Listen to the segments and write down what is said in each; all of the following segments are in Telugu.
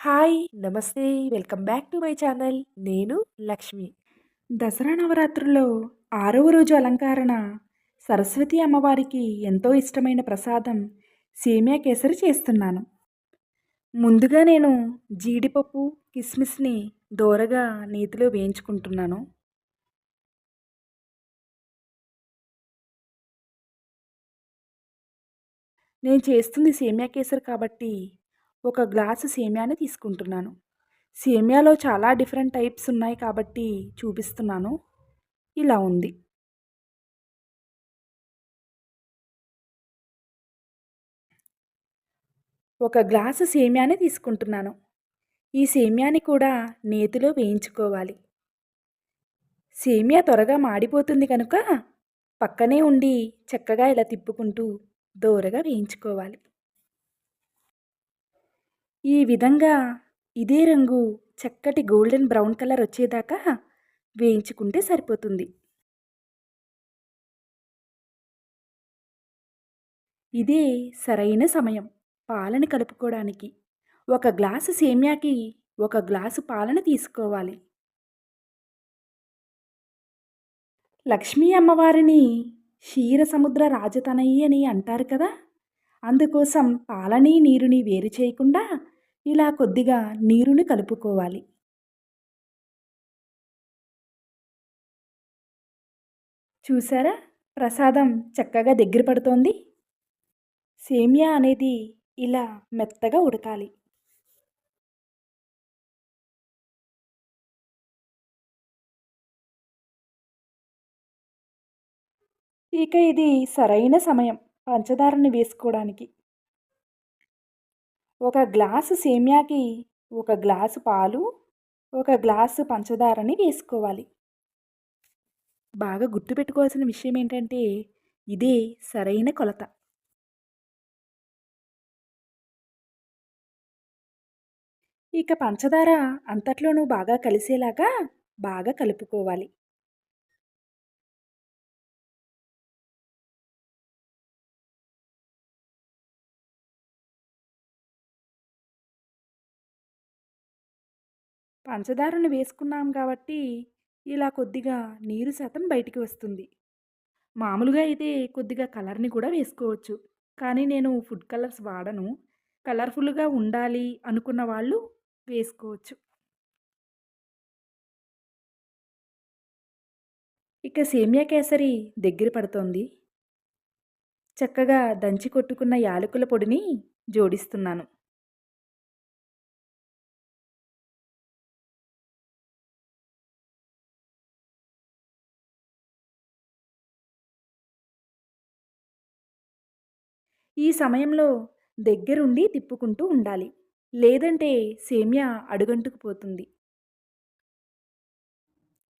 హాయ్ నమస్తే welcome back to my channel. నేను లక్ష్మి. దసరా నవరాత్రుల్లో ఆరవ రోజు అలంకరణ సరస్వతి అమ్మవారికి ఎంతో ఇష్టమైన ప్రసాదం సేమియా కేసరి చేస్తున్నాను. ముందుగా నేను జీడిపప్పు కిస్మిస్ని దోరగా నీతిలో వేయించుకుంటున్నాను. నేను చేస్తుంది సేమియా కేసరి కాబట్టి ఒక గ్లాసు సేమియాని తీసుకుంటున్నాను. సేమియాలో చాలా డిఫరెంట్ టైప్స్ ఉన్నాయి కాబట్టి చూపిస్తున్నాను. ఇలా ఉంది. ఒక గ్లాసు సేమియాని తీసుకుంటున్నాను. ఈ సేమియాని కూడా నేతిలో వేయించుకోవాలి. సేమియా త్వరగా మాడిపోతుంది కనుక పక్కనే ఉండి చక్కగా ఇలా తిప్పుకుంటూ దోరగా వేయించుకోవాలి. ఈ విధంగా ఇదే రంగు చక్కటి గోల్డెన్ బ్రౌన్ కలర్ వచ్చేదాకా వేయించుకుంటే సరిపోతుంది. ఇదే సరైన సమయం పాలను కలుపుకోవడానికి. ఒక గ్లాసు సేమ్యాకి ఒక గ్లాసు పాలను తీసుకోవాలి. లక్ష్మీ అమ్మవారిని క్షీర సముద్ర రాజతనయి అని అంటారు కదా? అందుకోసం పాలని నీరుని వేరు చేయకుండా ఇలా కొద్దిగా నీరుని కలుపుకోవాలి. చూసారా? ప్రసాదం చక్కగా దగ్గర పడుతోంది. సేమియా అనేది ఇలా మెత్తగా ఉడకాలి. ఇక ఇది సరైన సమయం పంచదారని వేసుకోవడానికి. ఒక గ్లాసు సేమ్యాకి ఒక గ్లాసు పాలు ఒక గ్లాసు పంచదారని వేసుకోవాలి. బాగా గుర్తుపెట్టుకోవాల్సిన విషయం ఏంటంటే ఇదే సరైన కొలత. ఇక పంచదార అంతట్లోనూ బాగా కలిసేలాగా బాగా కలుపుకోవాలి. పంచదారను వేసుకున్నాం కాబట్టి ఇలా కొద్దిగా నీరు శాతం బయటికి వస్తుంది. మామూలుగా అయితే కొద్దిగా కలర్ని కూడా వేసుకోవచ్చు. కానీ నేను ఫుడ్ కలర్స్ వాడను. కలర్ఫుల్గా ఉండాలి అనుకున్న వాళ్ళు వేసుకోవచ్చు. ఇక సేమియా కేసరి దగ్గర పడుతోంది. చక్కగా దంచి కొట్టుకున్న యాలకుల పొడిని జోడిస్తున్నాను. ఈ సమయంలో దగ్గరుండి తిప్పుకుంటూ ఉండాలి. లేదంటే సేమ్యా అడుగంటుకుపోతుంది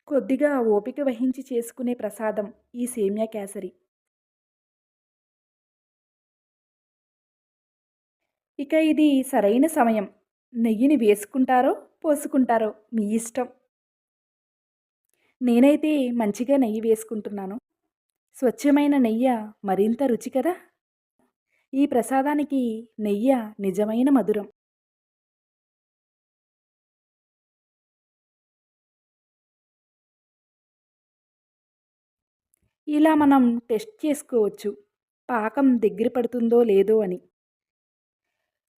కొద్దిగా ఓపిక వహించి చేసుకునే ప్రసాదం ఈ సేమ్యా కేసరి. ఇక ఇది సరైన సమయం. నెయ్యిని వేసుకుంటారో పోసుకుంటారో మీ ఇష్టం. నేనైతే మంచిగా నెయ్యి వేసుకుంటున్నాను. స్వచ్ఛమైన నెయ్యి మరింత రుచి కదా? ఈ ప్రసాదానికి నెయ్యి నిజమైన మధురం. ఇలా మనం టెస్ట్ చేసుకోవచ్చు. పాకం దగ్గర పడుతుందో లేదో అని.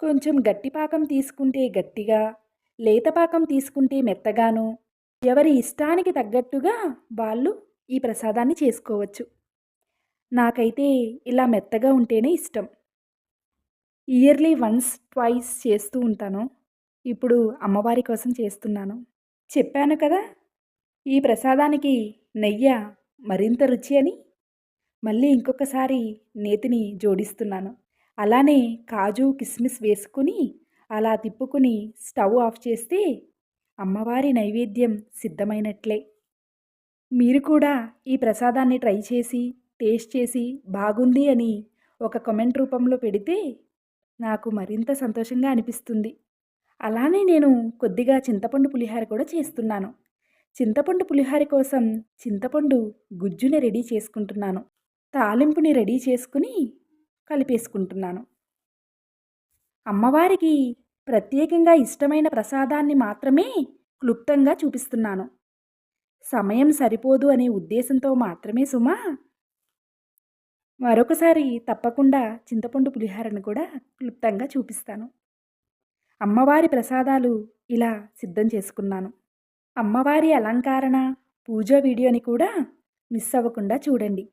కొంచెం గట్టి పాకం తీసుకుంటే గట్టిగా లేత పాకం తీసుకుంటే మెత్తగాను ఎవరి ఇష్టానికి తగ్గట్టుగా వాళ్ళు ఈ ప్రసాదాన్ని చేసుకోవచ్చు. నాకైతే ఇలా మెత్తగా ఉంటేనే ఇష్టం. ఇయర్లీ వన్స్ ట్వైస్ చేస్తూ ఉంటాను. ఇప్పుడు అమ్మవారి కోసం చేస్తున్నాను. చెప్పాను కదా! ఈ ప్రసాదానికి నెయ్యి మరింత రుచి అని మళ్ళీ ఇంకొకసారి నేతిని జోడిస్తున్నాను. అలానే కాజు కిస్మిస్ వేసుకుని అలా తిప్పుకుని స్టవ్ ఆఫ్ చేస్తే అమ్మవారి నైవేద్యం సిద్ధమైనట్లే. మీరు కూడా ఈ ప్రసాదాన్ని ట్రై చేసి టేస్ట్ చేసి బాగుంది అని ఒక కమెంట్ రూపంలో పెడితే నాకు మరింత సంతోషంగా అనిపిస్తుంది. అలానే నేను కొద్దిగా చింతపండు పులిహార కూడా చేస్తున్నాను. చింతపండు పులిహార కోసం చింతపండు గుజ్జుని రెడీ చేసుకుంటున్నాను. తాలింపుని రెడీ చేసుకుని కలిపేసుకుంటున్నాను. అమ్మవారికి ప్రత్యేకంగా ఇష్టమైన ప్రసాదాన్ని మాత్రమే క్లుప్తంగా చూపిస్తున్నాను. సమయం సరిపోదు అనే ఉద్దేశంతో మాత్రమే సుమా మరొకసారి తప్పకుండా చింతపండు పులిహారను కూడా క్లుప్తంగా చూపిస్తాను. అమ్మవారి ప్రసాదాలు ఇలా సిద్ధం చేసుకున్నాను. అమ్మవారి అలంకరణ పూజ వీడియోని కూడా మిస్ అవ్వకుండా చూడండి.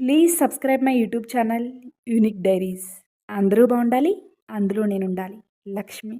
Please subscribe my YouTube channel Unique Diaries. అందరూ బాగుండాలి అందులో నేను ఉండాలి లక్ష్మి.